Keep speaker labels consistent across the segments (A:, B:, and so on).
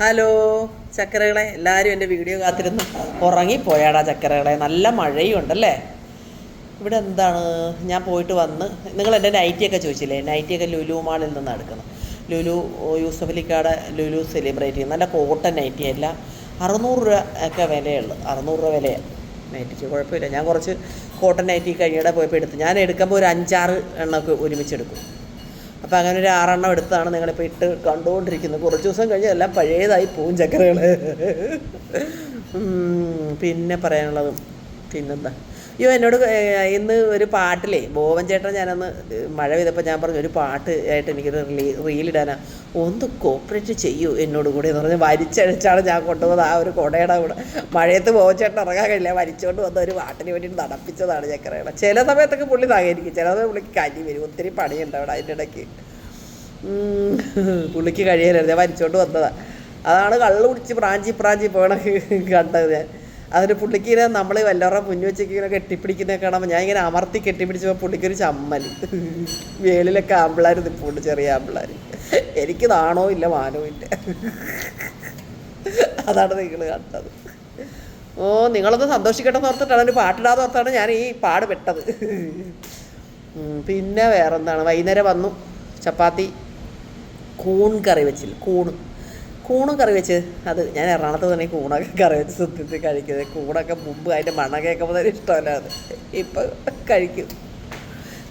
A: Hello ചക്കരകളെ. എല്ലാവരും എന്റെ video കാത്തിരുന്ന് ഉറങ്ങിപ്പോയാടാ ചക്കരകളെ. നല്ല മഴയും ഉണ്ടല്ലേ ഇവിടെ എന്താണ്? ഞാൻ പോയിട്ട് വന്ന് നിങ്ങൾ എന്റെ നൈറ്റിയൊക്കെ ചോദിച്ചില്ലേ? നൈറ്റിയൊക്കെ ലുലു മാളിൽ നിന്നാണ് എടുക്കുന്നത് ലുലു യൂസഫലിക്കാട് ലുലു സെലിബ്രേറ്റ് ചെയ്യുന്ന. നല്ല കോട്ടൺ നൈറ്റി അല്ല. അറുന്നൂറ് രൂപ ഒക്കെ വിലയുള്ളു. അറുന്നൂറ് രൂപ വിലയാണ് നൈറ്റിക്ക് കുഴപ്പമില്ല. ഞാൻ കുറച്ച് കോട്ടൺ നൈറ്റി കഴിഞ്ഞിടെ പോയപ്പോൾ എടുത്തു. ഞാൻ എടുക്കുമ്പോൾ ഒരു അഞ്ചാറ് എണ്ണമൊക്കെ ഒരുമിച്ച് എടുക്കും. അപ്പോൾ അങ്ങനെ ഒരു ആറെണ്ണം എടുത്താണ് നിങ്ങളിപ്പോൾ ഇട്ട് കണ്ടുകൊണ്ടിരിക്കുന്നത്. കുറച്ച് ദിവസം കഴിഞ്ഞ് എല്ലാം പഴയതായി പോവും ചക്കരകൾ പിന്നെ പറയാനുള്ളത് പിന്നെന്താ? അയ്യോ എന്നോട് ഇന്ന് ഒരു പാട്ടിലേ ബോവൻ ചേട്ടൻ ഞാനന്ന് മഴ പെയ്തപ്പോൾ ഞാൻ പറഞ്ഞു ഒരു പാട്ട് ആയിട്ട് എനിക്കൊരു റീ റീലിടാനാ ഒന്ന് കോപ്പറേറ്റ് ചെയ്യൂ എന്നോട് കൂടി എന്ന് പറഞ്ഞ് വരിച്ചഴിച്ചാണ് ഞാൻ കൊണ്ടുപോകുന്നത് ആ ഒരു കൊടയുടെ കൂടെ. മഴയത്ത് ബോവൻ ചേട്ടൻ ഇറങ്ങാൻ കഴിയില്ല. വരിച്ചുകൊണ്ട് വന്ന ഒരു പാട്ടിന് വേണ്ടി നടപ്പിച്ചതാണ് ചക്കരയുടെ ചില സമയത്തൊക്കെ പുള്ളി സഹകരിക്കും. ചില സമയം പുള്ളിക്ക് കനി വരും. ഒത്തിരി പണിയുണ്ട് അവിടെ അതിന്റെ ഇടയ്ക്ക്. പുള്ളിക്ക് കഴിയലായിരുന്നു ഞാൻ വരിച്ചുകൊണ്ട് വന്നതാണ് അതാണ് കള്ളു കുടിച്ച് പ്രാഞ്ചി പ്രാഞ്ചി പോകണ കണ്ടത് ഞാൻ. അതിന് പുള്ളിക്കിനെ നമ്മൾ വല്ലവരുടെ മുന്നിൽ വെച്ചൊക്കെ ഇങ്ങനെ കാണുമ്പോൾ ഞാൻ ഇങ്ങനെ അമർത്തി കെട്ടിപ്പിടിച്ചപ്പോൾ പുള്ളിക്കൊരു ചമ്മൽ വേളിലൊക്കെ ആമ്പിളാർ നിൽപ്പുണ്ട് ചെറിയ ആമ്പിളാർ എനിക്ക് നാണോ ഇല്ല മാനോ ഇല്ല. അതാണ് നിങ്ങൾ കണ്ടത്. ഓ നിങ്ങളൊന്ന് സന്തോഷിക്കട്ടെ ഓർത്തിട്ടാണ് ഒരു പാട്ടിടാതെ ഓർത്താണ് ഞാൻ ഈ പാട് പെട്ടത്. പിന്നെ വേറെന്താണ്? വൈകുന്നേരം വന്നു. ചപ്പാത്തി. കൂൺ കറി വെച്ചില്ല കൂണ് കൂണും കറി വെച്ച്. അത് ഞാൻ എറണാകുളത്ത് തന്നെ കൂണൊക്കെ കറി വെച്ച് സത്യത്തിൽ കഴിക്കുന്നത്. കൂണൊക്കെ മുമ്പ് അതിന്റെ മണം കേൾക്കുമ്പോൾ തന്നെ ഇഷ്ടമല്ല അത് ഇപ്പം കഴിക്കും.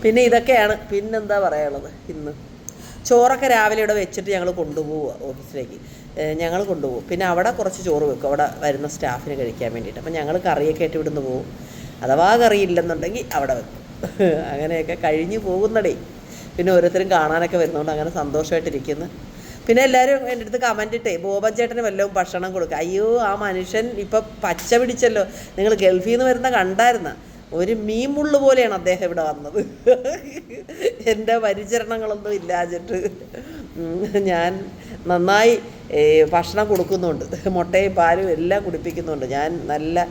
A: പിന്നെ ഇതൊക്കെയാണ് പിന്നെന്താ പറയാനുള്ളത് ഇന്ന്? ചോറൊക്കെ രാവിലെ ഇവിടെ വെച്ചിട്ട് ഞങ്ങൾ കൊണ്ടുപോവുക ഓഫീസിലേക്ക്. ഞങ്ങൾ കൊണ്ടുപോകും പിന്നെ അവിടെ കുറച്ച് ചോറ് വെക്കും. അവിടെ വരുന്ന സ്റ്റാഫിന് കഴിക്കാൻ വേണ്ടിയിട്ട്. അപ്പം ഞങ്ങൾ കറിയൊക്കെ ആയിട്ട് ഇവിടുന്ന് പോകും അഥവാ കറി ഇല്ലെന്നുണ്ടെങ്കിൽ അവിടെ വെക്കും. അങ്ങനെയൊക്കെ കഴിഞ്ഞ് പോകുന്നടേ. പിന്നെ ഓരോരുത്തരും കാണാനൊക്കെ വരുന്നതുകൊണ്ട് അങ്ങനെ സന്തോഷമായിട്ടിരിക്കുന്നു പിന്നെ എല്ലാവരും എന്റെ അടുത്ത് കമന്റ് ഇട്ടേ ബോബൻ ചേട്ടന് വല്ലതും ഭക്ഷണം കൊടുക്കുക അയ്യോ ആ മനുഷ്യൻ ഇപ്പം പച്ച പിടിച്ചല്ലോ. നിങ്ങൾ ഗൾഫിൽ നിന്ന് വരുന്ന കണ്ടായിരുന്ന ഒരു മീൻ മീമുള്ളു പോലെയാണ് അദ്ദേഹം ഇവിടെ വന്നത്. എന്റെ പരിചരണങ്ങളൊന്നും ഇല്ലാഞ്ഞിട്ട് ഞാൻ നന്നായി ഭക്ഷണം കൊടുക്കുന്നുണ്ട്. മുട്ടയും പാലും എല്ലാം കുടിപ്പിക്കുന്നുണ്ട്. ഞാൻ നല്ല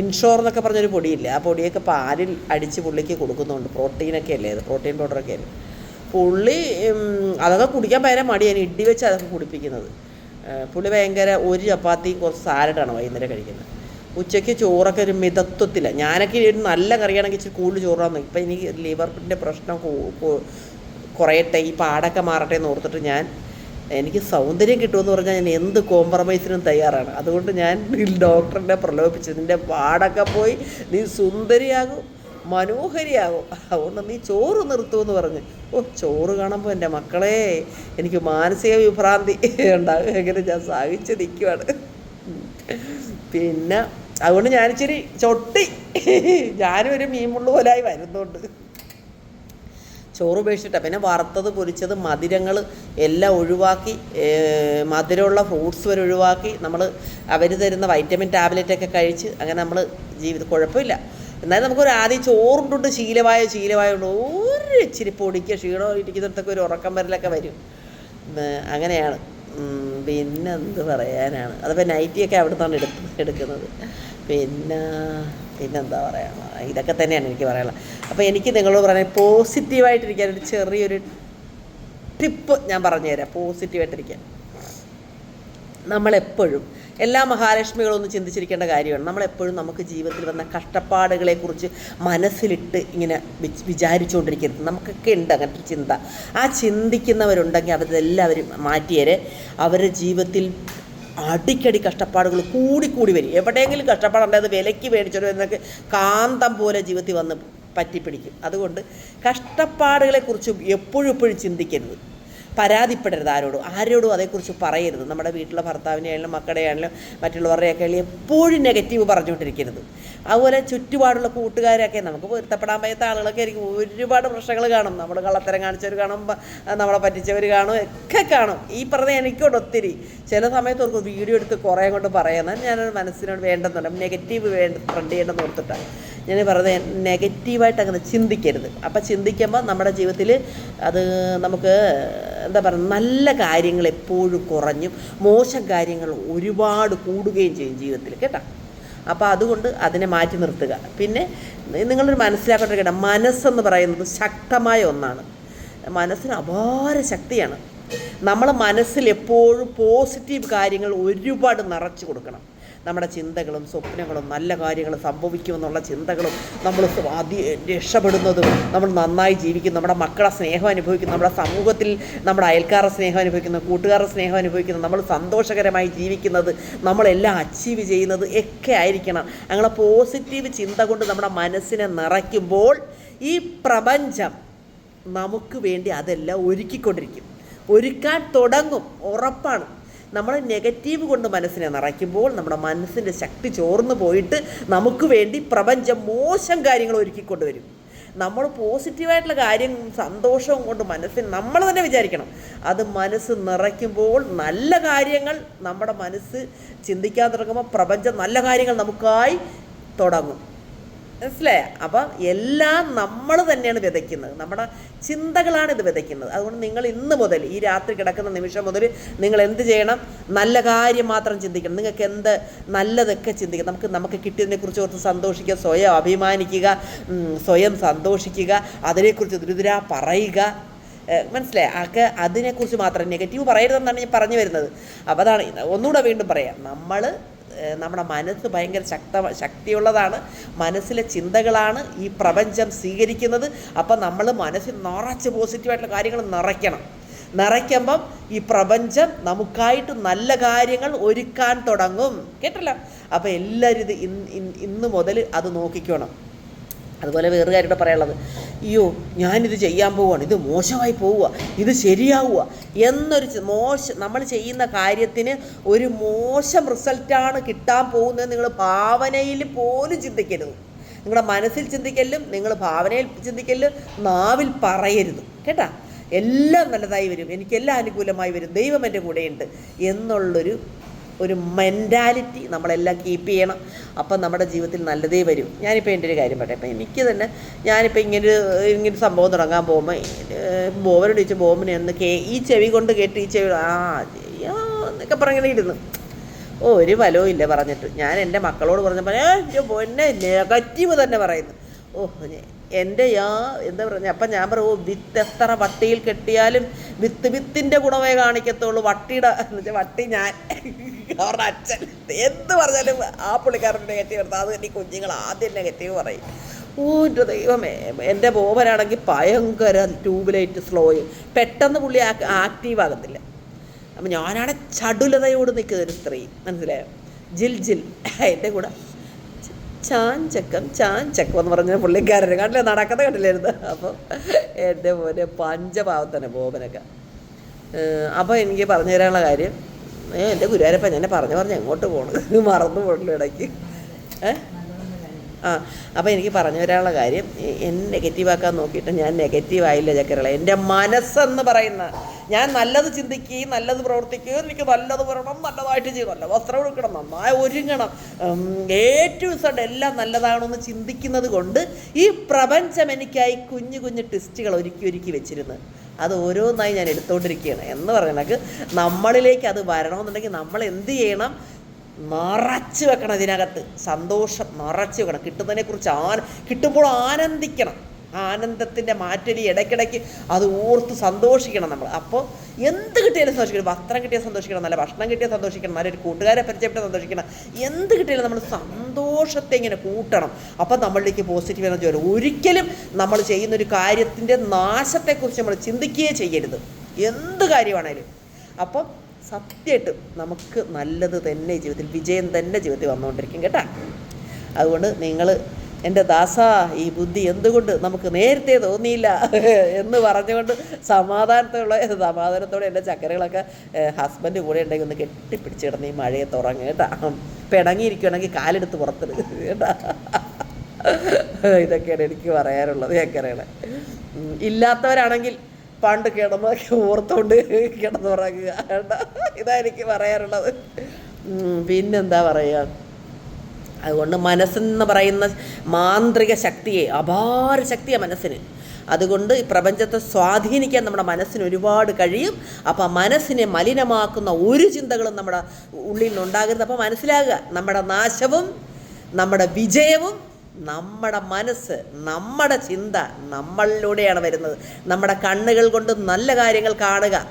A: ഇൻഷോർ എന്നൊക്കെ പറഞ്ഞൊരു പൊടിയില്ല ആ പൊടിയൊക്കെ പാലിൽ അടിച്ച് പുള്ളിക്ക് കൊടുക്കുന്നുണ്ട്. പ്രോട്ടീനൊക്കെ അല്ലേ അത് പ്രോട്ടീൻ പൗഡറൊക്കെ അല്ലേ. പുള്ളി അതൊക്കെ കുടിക്കാൻ ഭയങ്കര മടിയാണ് ഇഡ്ഡി വെച്ച് അതൊക്കെ കുടിപ്പിക്കുന്നത്. പുള്ളി ഭയങ്കര ഒരു ചപ്പാത്തി കുറച്ച് സാലഡാണ് വൈകുന്നേരം കഴിക്കുന്നത്. ഉച്ചയ്ക്ക് ചോറൊക്കെ ഒരു മിതത്വത്തില്ല ഞാനൊക്കെ ഒരു നല്ല കറിയാണെങ്കിൽ ഇച്ചിരി കൂടുതൽ ചോറാന്ന് ഇപ്പം എനിക്ക് ലിവറിന്റെ പ്രശ്നം കുറയട്ടെ ഈ പാടൊക്കെ മാറട്ടെ എന്ന് ഓർത്തിട്ട് ഞാൻ എനിക്ക് സൗന്ദര്യം കിട്ടുമെന്ന് പറഞ്ഞാൽ ഞാൻ എന്ത് കോംപ്രമൈസിനും തയ്യാറാണ്. അതുകൊണ്ട് ഞാൻ ഡോക്ടറിനെ പ്രലോഭിപ്പിച്ചു നിന്റെ പാടൊക്കെ പോയി നീ സുന്ദരിയാകും. മനോഹരിയാകും അതുകൊണ്ട് നീ ചോറ് നിർത്തുമെന്ന് പറഞ്ഞ്. ഓ ചോറ് കാണുമ്പോൾ എന്റെ മക്കളെ എനിക്ക് മാനസിക വിഭ്രാന്തി ഉണ്ടാകും. എങ്ങനെ ഞാൻ സാധിച്ച് നിൽക്കുവാണ് പിന്നെ അതുകൊണ്ട് ഞാനിച്ചിരി ചൊട്ടി. ഞാനും ഒരു മീൻമുള്ളു പോലായി വരുന്നുണ്ട്. ചോറ് ഉപേക്ഷിച്ചിട്ട്. പിന്നെ വറുത്തത് പൊരിച്ചത് മധുരങ്ങൾ എല്ലാം ഒഴിവാക്കി മധുരമുള്ള ഫ്രൂട്ട്സ് വരെ ഒഴിവാക്കി നമ്മൾ അവർ തരുന്ന വൈറ്റമിൻ ടാബ്ലറ്റൊക്കെ കഴിച്ച് അങ്ങനെ നമ്മൾ ജീവിതം കുഴപ്പമില്ല. എന്നാലും നമുക്കൊരു ആദ്യം ചോറുണ്ടുണ്ട് ശീലമായ ശീലമായ കൊണ്ട് ഒരു ഇച്ചിരി പൊടിക്കുക ക്ഷീണം ഇരിക്കുന്നിടത്തൊക്കെ ഒരു ഉറക്കം വരലൊക്കെ വരും. അങ്ങനെയാണ്. പിന്നെ എന്ത് പറയാനാണ്. അതിപ്പോൾ നൈറ്റിയൊക്കെ അവിടെ നിന്നാണ് എടുത്ത് എടുക്കുന്നത്. പിന്നെ പിന്നെന്താ പറയുക ഇതൊക്കെ തന്നെയാണ് എനിക്ക് പറയാനുള്ളത്. അപ്പോൾ എനിക്ക് നിങ്ങളോട് പറയാൻ പോസിറ്റീവായിട്ടിരിക്കാൻ ഒരു ചെറിയൊരു ടിപ്പ് ഞാൻ പറഞ്ഞുതരാം. പോസിറ്റീവായിട്ടിരിക്കാൻ. നമ്മളെപ്പോഴും എല്ലാ മഹാലക്ഷ്മികളും ഒന്ന് ചിന്തിച്ചിരിക്കേണ്ട കാര്യമാണ്. നമ്മളെപ്പോഴും നമുക്ക് ജീവിതത്തിൽ വന്ന കഷ്ടപ്പാടുകളെക്കുറിച്ച് മനസ്സിലിട്ട് ഇങ്ങനെ വിചാരിച്ചുകൊണ്ടിരിക്കരുത്. നമുക്കൊക്കെ ഉണ്ട് അങ്ങനത്തെ ചിന്ത. ആ ചിന്തിക്കുന്നവരുണ്ടെങ്കിൽ അവരെല്ലാവരും മാറ്റിയേരെ. അവരുടെ ജീവിതത്തിൽ അടിക്കടി കഷ്ടപ്പാടുകൾ കൂടിക്കൂടി വരും. എവിടെയെങ്കിലും കഷ്ടപ്പാടുണ്ട് അത് വിലയ്ക്ക് മേടിച്ചോ എന്നൊക്കെ കാന്തം പോലെ ജീവിതത്തിൽ വന്ന് പറ്റിപ്പിടിക്കും. അതുകൊണ്ട് കഷ്ടപ്പാടുകളെക്കുറിച്ച് എപ്പോഴും എപ്പോഴും ചിന്തിക്കരുത്. പരാതിപ്പെടരുത് ആരോടും. ആരോടും അതേക്കുറിച്ച് പറയരുത്. നമ്മുടെ വീട്ടിലെ ഭർത്താവിനെ ആയാലും മക്കളുടെ മറ്റുള്ളവരുടെയൊക്കെ എപ്പോഴും നെഗറ്റീവ് പറഞ്ഞുകൊണ്ടിരിക്കരുത്. അതുപോലെ ചുറ്റുപാടുള്ള കൂട്ടുകാരൊക്കെ നമുക്ക് പൊരുത്തപ്പെടാൻ പറ്റാത്ത ആളുകളൊക്കെ ആയിരിക്കും. ഒരുപാട് പ്രശ്നങ്ങൾ കാണും. നമ്മൾ കള്ളത്തരം കാണിച്ചവർ കാണും നമ്മളെ പറ്റിച്ചവർ കാണും ഒക്കെ കാണും. ഈ പറഞ്ഞ എനിക്കോട് ഒത്തിരി. ചില സമയത്ത് ഓർക്കും വീഡിയോ എടുത്ത് കുറേ കൊണ്ട് പറയുന്നത് ഞാൻ മനസ്സിനോട് വേണ്ടെന്നുണ്ട് നെഗറ്റീവ് വേണ്ട ഫ്രണ്ട് ചെയ്യേണ്ടെന്ന് ഓർത്തിട്ടാണ് ഞാൻ പറഞ്ഞത് നെഗറ്റീവായിട്ട് അങ്ങനെ ചിന്തിക്കരുത്. അപ്പം ചിന്തിക്കുമ്പോൾ നമ്മുടെ ജീവിതത്തിൽ അത് നമുക്ക് എന്താ പറയുക നല്ല കാര്യങ്ങൾ എപ്പോഴും കുറഞ്ഞും മോശം കാര്യങ്ങൾ ഒരുപാട് കൂടുകയും ചെയ്യും ജീവിതത്തിൽ കേട്ടോ? അപ്പോൾ അതുകൊണ്ട് അതിനെ മാറ്റി നിർത്തുക. പിന്നെ നിങ്ങളൊരു മനസ്സിലാക്കേണ്ട മനസ്സെന്ന് പറയുന്നത് ശക്തമായ ഒന്നാണ്. മനസ്സിന് അപാര ശക്തിയാണ്. നമ്മൾ മനസ്സിൽ എപ്പോഴും പോസിറ്റീവ് കാര്യങ്ങൾ ഒരുപാട് നിറച്ചു കൊടുക്കണം. നമ്മുടെ ചിന്തകളും സ്വപ്നങ്ങളും നല്ല കാര്യങ്ങൾ സംഭവിക്കുമെന്നുള്ള ചിന്തകളും നമ്മൾ രക്ഷപ്പെടുന്നതും നമ്മൾ നന്നായി ജീവിക്കും. നമ്മുടെ മക്കളെ സ്നേഹം അനുഭവിക്കുന്നു. നമ്മുടെ സമൂഹത്തിൽ നമ്മുടെ അയൽക്കാരുടെ സ്നേഹം അനുഭവിക്കുന്നു. കൂട്ടുകാരുടെ സ്നേഹം അനുഭവിക്കുന്നു. നമ്മൾ സന്തോഷകരമായി ജീവിക്കുന്നത് നമ്മളെല്ലാം അച്ചീവ് ചെയ്യുന്നത് ഒക്കെ ആയിരിക്കണം. അങ്ങനെ പോസിറ്റീവ് ചിന്ത കൊണ്ട് നമ്മുടെ മനസ്സിനെ നിറയ്ക്കുമ്പോൾ ഈ പ്രപഞ്ചം നമുക്ക് വേണ്ടി അതെല്ലാം ഒരുക്കിക്കൊണ്ടിരിക്കും. ഒരുക്കാൻ തുടങ്ങും. ഉറപ്പാണ്. നമ്മൾ നെഗറ്റീവ് കൊണ്ട് മനസ്സിനെ നിറയ്ക്കുമ്പോൾ നമ്മുടെ മനസ്സിന്റെ ശക്തി ചോർന്നു പോയിട്ട് നമുക്ക് വേണ്ടി പ്രപഞ്ചം മോശം കാര്യങ്ങൾ ഒരുക്കിക്കൊണ്ടുവരും നമ്മൾ പോസിറ്റീവായിട്ടുള്ള കാര്യം സന്തോഷവും കൊണ്ട് മനസ്സിന് നമ്മൾ തന്നെ വിചാരിക്കണം. അത് മനസ്സ് നിറയ്ക്കുമ്പോൾ നല്ല കാര്യങ്ങൾ നമ്മുടെ മനസ്സ് ചിന്തിക്കാൻ തുടങ്ങുമ്പോൾ പ്രപഞ്ചം നല്ല കാര്യങ്ങൾ നമുക്കായി തുടങ്ങും. മനസ്സിലായ? അപ്പം എല്ലാം നമ്മൾ തന്നെയാണ് വിതയ്ക്കുന്നത്. നമ്മുടെ ചിന്തകളാണ് ഇത് വിതയ്ക്കുന്നത്. അതുകൊണ്ട് നിങ്ങൾ ഇന്ന് മുതൽ ഈ രാത്രി കിടക്കുന്ന നിമിഷം മുതൽ നിങ്ങൾ എന്ത് ചെയ്യണം? നല്ല കാര്യം മാത്രം ചിന്തിക്കണം. നിങ്ങൾക്ക് എന്ത് നല്ലതൊക്കെ ചിന്തിക്കണം നമുക്ക് നമുക്ക് കിട്ടിയതിനെക്കുറിച്ച് ഓർത്ത് സന്തോഷിക്കുക സ്വയം അഭിമാനിക്കുക സ്വയം സന്തോഷിക്കുക അതിനെക്കുറിച്ച് ദുരിതരാ പറയുക. മനസ്സിലായി? ആക്കെ അതിനെക്കുറിച്ച് മാത്രം നെഗറ്റീവ് പറയരുതെന്നാണ് ഞാൻ പറഞ്ഞു വരുന്നത്. അപ്പോൾ അതാണ് ഒന്നുകൂടെ വീണ്ടും പറയാം. നമ്മൾ നമ്മുടെ മനസ്സ് ഭയങ്കര ശക്ത ശക്തിയുള്ളതാണ്. മനസ്സിലെ ചിന്തകളാണ് ഈ പ്രപഞ്ചം സ്വീകരിക്കുന്നത്. അപ്പം നമ്മൾ മനസ്സിൽ നിറച്ച് പോസിറ്റീവായിട്ടുള്ള കാര്യങ്ങൾ നിറയ്ക്കണം. നിറയ്ക്കുമ്പം ഈ പ്രപഞ്ചം നമുക്കായിട്ട് നല്ല കാര്യങ്ങൾ ഒരുക്കാൻ തുടങ്ങും. കേട്ടല്ലോ? അപ്പോൾ എല്ലാവരും ഇത് ഇന്ന് ഇന്ന് ഇന്ന് മുതൽ അത് നോക്കിക്കണം. അതുപോലെ വേറൊരു കാര്യം കൂടെ പറയാനുള്ളത്. അയ്യോ ഞാനിത് ചെയ്യാൻ പോവുകയാണ് ഇത് മോശമായി പോവുക. ഇത് ശരിയാവുക. എന്നൊരു മോശം നമ്മൾ ചെയ്യുന്ന കാര്യത്തിന് ഒരു മോശം റിസൾട്ടാണ് കിട്ടാൻ പോകുന്നത് നിങ്ങൾ ഭാവനയിൽ പോലും ചിന്തിക്കരുത്. നിങ്ങളുടെ മനസ്സിൽ ചിന്തിക്കലും നിങ്ങൾ ഭാവനയിൽ ചിന്തിക്കലും നാവിൽ പറയരുത്. കേട്ടാ? എല്ലാം നല്ലതായി വരും. എനിക്കെല്ലാം അനുകൂലമായി വരും. ദൈവം എന്റെ കൂടെയുണ്ട്. എന്നുള്ളൊരു ഒരു മെന്റാലിറ്റി നമ്മളെല്ലാം കീപ്പ് ചെയ്യണം. അപ്പം നമ്മുടെ ജീവിതത്തിൽ നല്ലതേ വരും. ഞാനിപ്പോൾ എന്റെ ഒരു കാര്യം പറയട്ടെ. അപ്പം എനിക്ക് തന്നെ ഞാനിപ്പോൾ ഇങ്ങനൊരു ഇങ്ങനൊരു സംഭവം തുടങ്ങാൻ പോകുമ്പോൾ ബോബനോട് ചോദിച്ചു ബോബനെ ഒന്ന് കേ ഈ ചെവി കൊണ്ട് കേട്ട് ഈ ചെവി ആ എന്നൊക്കെ പറഞ്ഞിങ്ങനെ ഇരുന്നു. ഓ ഒരു ഫലവും ഇല്ല പറഞ്ഞിട്ട്. ഞാൻ എന്റെ മക്കളോട് പറഞ്ഞപ്പോൾ ഏ പൊന്നെ നെഗറ്റീവ് തന്നെ പറയുന്നു. ഓ എന്റെ യാ എന്താ പറഞ്ഞ അപ്പം ഞാൻ പറയും വിത്ത് എത്ര വട്ടിയിൽ കെട്ടിയാലും വിത്ത് വിത്തിന്റെ ഗുണമേ കാണിക്കത്തുള്ളൂ. വട്ടിയുടെ എന്ന് വെച്ചാൽ വട്ടി ഞാൻ അവരുടെ അച്ഛൻ എന്ത് പറഞ്ഞാലും ആ പുള്ളിക്കാരന്റെ നെഗറ്റീവ് എടുത്താൽ അത് ഈ കുഞ്ഞുങ്ങൾ ആദ്യം നെഗറ്റീവ് പറയും. ഓ ദൈവമേ എന്റെ ബോബനാണെങ്കിൽ ഭയങ്കര ട്യൂബ്ലൈറ്റ് സ്ലോയും. പെട്ടെന്ന് പുള്ളി ആക്റ്റീവ് ആകത്തില്ല. അപ്പം ഞാനാണ് ചടുലതയോട് നിൽക്കുന്ന ഒരു സ്ത്രീ. മനസ്സിലായോ? ജിൽ ജിൽ. എന്റെ കൂടെ ചാഞ്ചക്കം ചാഞ്ചക്കം എന്ന് പറഞ്ഞ പുള്ളിക്കാരൻ കണ്ടില്ല? നടക്കത്തെ കണ്ടില്ലായിരുന്നു. അപ്പോൾ എന്റെ മോനെ പഞ്ചഭാവത്തന്നെ ബോബനൊക്കെ. അപ്പോൾ എനിക്ക് പറഞ്ഞു തരാനുള്ള കാര്യം ഏ എന്റെ ഗുരുവാരപ്പ ഞാൻ പറഞ്ഞു പറഞ്ഞ് എങ്ങോട്ട് പോകണം മറന്നു പോകണല്ലോ ഇടയ്ക്ക്. ഏ? ആ അപ്പോൾ എനിക്ക് പറഞ്ഞു തരാനുള്ള കാര്യം എന്നെ നെഗറ്റീവാക്കാൻ നോക്കിയിട്ട് ഞാൻ നെഗറ്റീവ് ആയില്ല ചക്കരള. എന്റെ മനസ്സെന്ന് പറയുന്ന ഞാൻ നല്ലത് ചിന്തിക്കുകയും നല്ലത് പ്രവർത്തിക്കുകയും എനിക്ക് നല്ലത് വരണം നല്ലതായിട്ട് ചെയ്യണം. നല്ല വസ്ത്രം എടുക്കണം നന്നായി ഒരുങ്ങണം. ഏറ്റവും സഡ് എല്ലാം നല്ലതാണെന്ന് ചിന്തിക്കുന്നത് കൊണ്ട് ഈ പ്രപഞ്ചം എനിക്കായി കുഞ്ഞു കുഞ്ഞു ട്വിസ്റ്റുകൾ ഒരുക്കി ഒരുക്കി വെച്ചിരുന്നു. അത് ഓരോന്നായി ഞാൻ എടുത്തുകൊണ്ടിരിക്കുകയാണ് എന്ന് പറഞ്ഞാൽ നമ്മളിലേക്ക് അത് വരണമെന്നുണ്ടെങ്കിൽ നമ്മൾ എന്ത് ചെയ്യണം? നിറച്ച് വെക്കണം ഇതിനകത്ത് സന്തോഷം നിറച്ച് വെക്കണം. കിട്ടുന്നതിനെക്കുറിച്ച് ആ കിട്ടുമ്പോൾ ആനന്ദിക്കണം. ആനന്ദത്തിന്റെ മാറ്റൊലി ഇടയ്ക്കിടയ്ക്ക് അത് ഓർത്ത് സന്തോഷിക്കണം നമ്മൾ. അപ്പോൾ എന്ത് കിട്ടിയാലും സന്തോഷിക്കണം. വസ്ത്രം കിട്ടിയാൽ സന്തോഷിക്കണം. നല്ല ഭക്ഷണം കിട്ടിയാൽ സന്തോഷിക്കണം. നല്ലൊരു കൂട്ടുകാരെ പരിചയപ്പെട്ട് സന്തോഷിക്കണം. എന്ത് കിട്ടിയാലും നമ്മൾ സന്തോഷത്തെ ഇങ്ങനെ കൂട്ടണം. അപ്പം നമ്മളിലേക്ക് പോസിറ്റീവ് എനർജി വരും. ഒരിക്കലും നമ്മൾ ചെയ്യുന്ന ഒരു കാര്യത്തിന്റെ നാശത്തെക്കുറിച്ച് നമ്മൾ ചിന്തിക്കുകയേ ചെയ്യരുത്. എന്ത് കാര്യമാണേലും. അപ്പം സത്യമായിട്ടും നമുക്ക് നല്ലത് തന്നെ ജീവിതത്തിൽ വിജയം തന്നെ ജീവിതത്തിൽ വന്നുകൊണ്ടിരിക്കും കേട്ടാ. അതുകൊണ്ട് നിങ്ങൾ എന്റെ ദാസ ഈ ബുദ്ധി എന്തുകൊണ്ട് നമുക്ക് നേരത്തെ തോന്നിയില്ല എന്ന് പറഞ്ഞുകൊണ്ട് സമാധാനത്തോടെ സമാധാനത്തോടെ എന്റെ ചക്കരകളൊക്കെ ഹസ്ബൻഡ് കൂടെ ഉണ്ടെങ്കിൽ ഒന്ന് കെട്ടിപ്പിടിച്ച് കിടന്ന് ഈ മഴയെ തുറങ്ങ് കേട്ടാ. പിണങ്ങിയിരിക്കുകയാണെങ്കിൽ കാലെടുത്ത് പുറത്തിട് കേട്ടാ. ഇതൊക്കെയാണ് എനിക്ക് പറയാനുള്ളത് ചക്കരകളെ. ഇല്ലാത്തവരാണെങ്കിൽ പണ്ട് കിടന്ന് ഓർത്തോണ്ട് കിടന്നുറങ്ങുക കേട്ടോ ഇതാ എനിക്ക് പറയാനുള്ളത്. ഉം, പിന്നെന്താ പറയുക അതുകൊണ്ട് മനസ്സെന്ന് പറയുന്ന മാന്ത്രിക ശക്തിയെ അപാര ശക്തിയാണ് മനസ്സിന്. അതുകൊണ്ട് ഈ പ്രപഞ്ചത്തെ സ്വാധീനിക്കാൻ നമ്മുടെ മനസ്സിന് ഒരുപാട് കഴിയും. അപ്പോൾ മനസ്സിനെ മലിനമാക്കുന്ന ഒരു ചിന്തകളും നമ്മുടെ ഉള്ളിൽ നിന്നുണ്ടാകരുത് അപ്പോൾ മനസ്സിലാകുക നമ്മുടെ നാശവും നമ്മുടെ വിജയവും നമ്മുടെ മനസ്സ് നമ്മുടെ ചിന്ത നമ്മളിലൂടെയാണ് വരുന്നത്. നമ്മുടെ കണ്ണുകൾ കൊണ്ട് നല്ല കാര്യങ്ങൾ കാണുക.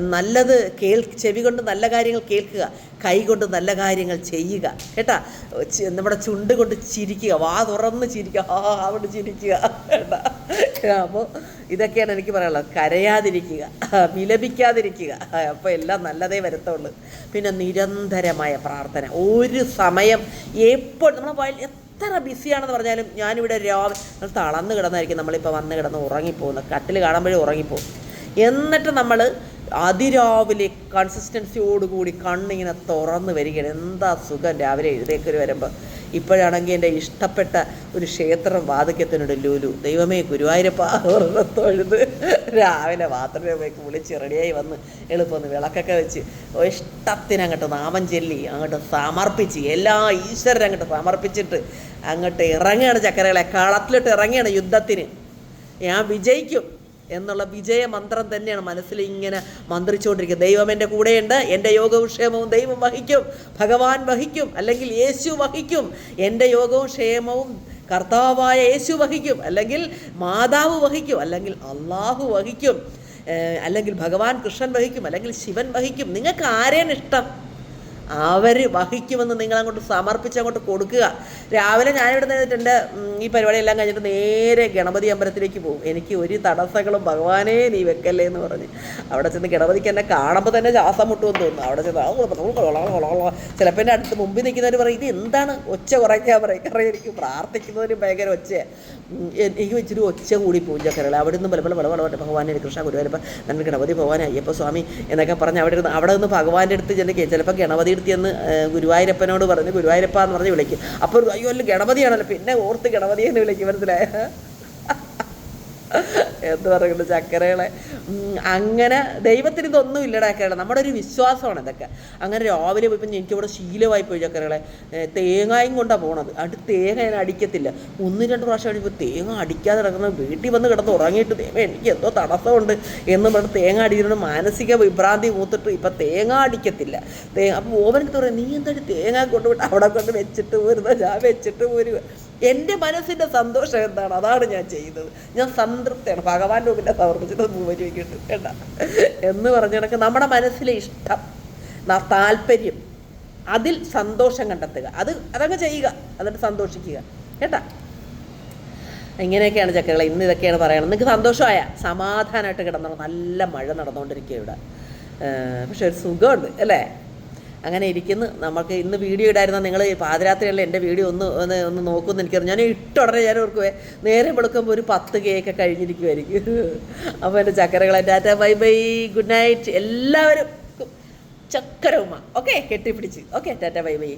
A: നല്ലത് കേൾ ചെവി കൊണ്ട് നല്ല കാര്യങ്ങൾ കേൾക്കുക. കൈ കൊണ്ട് നല്ല കാര്യങ്ങൾ ചെയ്യുക. കേട്ടാ? നമ്മുടെ ചുണ്ട് കൊണ്ട് ചിരിക്കുക. വാ തുറന്ന് ചിരിക്കുക. ആ അവിടെ ചിരിക്കുക. കേട്ടാ? അപ്പോൾ ഇതൊക്കെയാണ് എനിക്ക് പറയാനുള്ളത്. കരയാതിരിക്കുക. വിലപിക്കാതിരിക്കുക. അപ്പോൾ എല്ലാം നല്ലതേ വരത്തുള്ളൂ. പിന്നെ നിരന്തരമായ പ്രാർത്ഥന. ഒരു സമയം എപ്പോൾ നമ്മൾ എത്ര ബിസിയാണെന്ന് പറഞ്ഞാലും ഞാനിവിടെ രാവിലെ തളർന്ന് കിടന്നായിരിക്കും. നമ്മളിപ്പോൾ വന്ന് കിടന്ന് ഉറങ്ങിപ്പോകുന്നത് കട്ടിൽ കാണുമ്പോഴേ ഉറങ്ങിപ്പോകും. എന്നിട്ട് നമ്മൾ അതിരാവിലെ കൺസിസ്റ്റൻസിയോടുകൂടി കണ്ണിങ്ങനെ തുറന്ന് വരികയാണ്. എന്താ സുഖം? രാവിലെ എഴുതേക്കൊരു വരുമ്പോൾ ഇപ്പോഴാണെങ്കിൽ എന്റെ ഇഷ്ടപ്പെട്ട ഒരു ക്ഷേത്രം വാതിക്കത്തിനുണ്ട് ലൂലു. ദൈവമേ ഗുരുവായൂരപ്പ തൊഴുത് രാവിലെ ബാത്റൂമിൽ പോയി കുളിച്ച് റെഡിയായി വന്ന് എളുപ്പമൊന്ന് വിളക്കൊക്കെ വെച്ച് ഇഷ്ടത്തിന് അങ്ങോട്ട് നാമം ചൊല്ലി അങ്ങോട്ട് സമർപ്പിച്ച് എല്ലാ ഈശ്വരനും അങ്ങോട്ട് സമർപ്പിച്ചിട്ട് അങ്ങോട്ട് ഇറങ്ങുകയാണ് ചക്കരകളെ. കളത്തിലിട്ട് ഇറങ്ങുകയാണ് യുദ്ധത്തിന്. ഞാൻ വിജയിക്കും. എന്നുള്ള വിജയമന്ത്രം തന്നെയാണ് മനസ്സിൽ ഇങ്ങനെ മന്ത്രിച്ചുകൊണ്ടിരിക്കുന്നത്. ദൈവം എന്റെ കൂടെയുണ്ട് എന്റെ യോഗവും ദൈവം വഹിക്കും ഭഗവാൻ വഹിക്കും അല്ലെങ്കിൽ യേശു വഹിക്കും എന്റെ യോഗവും ക്ഷേമവും കർത്താവായ യേശു വഹിക്കും അല്ലെങ്കിൽ മാതാവ് വഹിക്കും അല്ലെങ്കിൽ അള്ളാഹു വഹിക്കും അല്ലെങ്കിൽ ഭഗവാൻ കൃഷ്ണൻ വഹിക്കും അല്ലെങ്കിൽ ശിവൻ വഹിക്കും. നിങ്ങൾക്ക് ആരേനിഷ്ടം അവർ വഹിക്കുമെന്ന് നിങ്ങൾ അങ്ങോട്ട് സമർപ്പിച്ച് അങ്ങോട്ട് കൊടുക്കുക. രാവിലെ ഞാനിവിടെ നിന്നിട്ടുണ്ട് ഈ പരിപാടിയെല്ലാം കഴിഞ്ഞിട്ട് നേരെ ഗണപതി അമ്പലത്തിലേക്ക് പോകും. എനിക്ക് ഒരു തടസ്സങ്ങളും ഭഗവാനെ നീ വെക്കല്ലേ എന്ന് പറഞ്ഞ് അവിടെ ചെന്ന് ഗണപതിക്ക് എന്നെ കാണുമ്പോൾ തന്നെ ശ്വാസം മുട്ടുമെന്ന് തോന്നുന്നു. അവിടെ ചെന്ന് ചിലപ്പോൾ എന്റെ അടുത്ത് മുമ്പിൽ നിൽക്കുന്നവർ പറയും ഇത് എന്താണ് ഒച്ച കുറയ്ക്കാൻ പറയും? കാരണം എനിക്ക് പ്രാർത്ഥിക്കുന്നതിന് ഭയങ്കര ഒച്ച എനിക്ക് ഇച്ചിരി ഒച്ച കൂടി പോകും ചക്കരകൾ അവിടെ നിന്ന് ബലബല പല പല ഭഗവാനെ കൃഷ്ണ ഗുരുവായൂരപ്പ നമ്മൾ ഗണപതി ഭഗവാൻ അയ്യപ്പ സ്വാമി എന്നൊക്കെ പറഞ്ഞ് അവിടെ ഇരുന്ന് അവിടെ നിന്ന് ഭഗവാന്റെ അടുത്ത് ചെന്ന് ചിലപ്പോൾ ഗണപതി എന്ന് ഗുരുവായൂരപ്പനോട് പറഞ്ഞ് ഗുരുവായൂരപ്പ എന്ന് പറഞ്ഞ് വിളിക്കും. അപ്പോൾ അയ്യോ അല്ല ഗണപതിയാണല്ലോ. പിന്നെ ഓർത്ത് ഗണപതിയെന്ന് വിളിക്കും മനസ്സിലായ? എന്ന് പറയുന്നത് ചക്കരകളെ. അങ്ങനെ ദൈവത്തിന് ഇതൊന്നും ഇല്ലടാ ചക്കരകളെ നമ്മുടെ ഒരു വിശ്വാസമാണ് ഇതൊക്കെ. അങ്ങനെ രാവിലെ പോയപ്പോൾ എനിക്കിവിടെ ശീലമായി പോയി ചക്കരകളെ. തേങ്ങായും കൊണ്ടാണ് പോണത്. അത് തേങ്ങ ഞാൻ അടിക്കത്തില്ല. ഒന്ന് രണ്ട് പ്രാവശ്യം അടിപ്പോൾ തേങ്ങ അടിക്കാതെ നടക്കുന്ന വീട്ടിൽ വന്ന് കിടന്ന് ഉറങ്ങിയിട്ട് ദൈവം എനിക്ക് എന്തോ തടസ്സമുണ്ട് എന്ന് പറഞ്ഞ് തേങ്ങ അടിക്കുന്നത് മാനസിക വിഭ്രാന്തി മൂത്തിട്ട് ഇപ്പം തേങ്ങ അടിക്കത്തില്ല. തേ അപ്പോൾ ഓവനത്ത് പറയും നീ എന്തൊരു തേങ്ങ കൊണ്ടുപോയിട്ട് അവിടെ കൊണ്ട് വെച്ചിട്ട് പോരുന്ന? ഞാൻ വെച്ചിട്ട് പോരുക എന്റെ മനസ്സിന്റെ സന്തോഷം എന്താണ്? അതാണ് ഞാൻ ചെയ്യുന്നത്. ഞാൻ സംതൃപ്തിയാണ്. ഭഗവാന്റെ മുമ്പിൽ സമർപ്പിച്ചത് മൂവരി വയ്ക്കിട്ട് വേണ്ട എന്ന് പറഞ്ഞ കണക്ക് നമ്മുടെ മനസ്സിലെ ഇഷ്ടം താല്പര്യം അതിൽ സന്തോഷം കണ്ടെത്തുക. അത് അതങ്ങ് ചെയ്യുക എന്നിട്ട് സന്തോഷിക്കുക. കേട്ടാ? ഇങ്ങനെയൊക്കെയാണ് ചക്കകളെ ഇന്ന് ഇതൊക്കെയാണ് പറയണത്. നിങ്ങൾക്ക് സന്തോഷമായ? സമാധാനമായിട്ട് കിടന്നോ നല്ല മഴ നടന്നുകൊണ്ടിരിക്കുക ഇവിടെ. പക്ഷെ ഒരു സുഖമുണ്ട് അല്ലേ? അങ്ങനെ ഇരിക്കുന്നു. നമുക്ക് ഇന്ന് വീഡിയോ ഇടായിരുന്ന നിങ്ങൾ പാതിരാത്രിയല്ല എന്റെ വീഡിയോ ഒന്ന് ഒന്ന് ഒന്ന് നോക്കുമെന്ന് എനിക്കറിയാം ഞാൻ ഇട്ട ഉടനെ ഞാൻ ഓർക്കുവേ നേരെ വെളുക്കുമ്പോൾ ഒരു പത്ത് കേക്ക് കഴിഞ്ഞിരിക്കുമായിരിക്കും അപ്പോൾ എന്റെ ചക്കരകളെ tata bye bye good night. എല്ലാവരും ചക്കര ഓക്കെ കെട്ടിപ്പിടിച്ച്. Okay tata bye bye.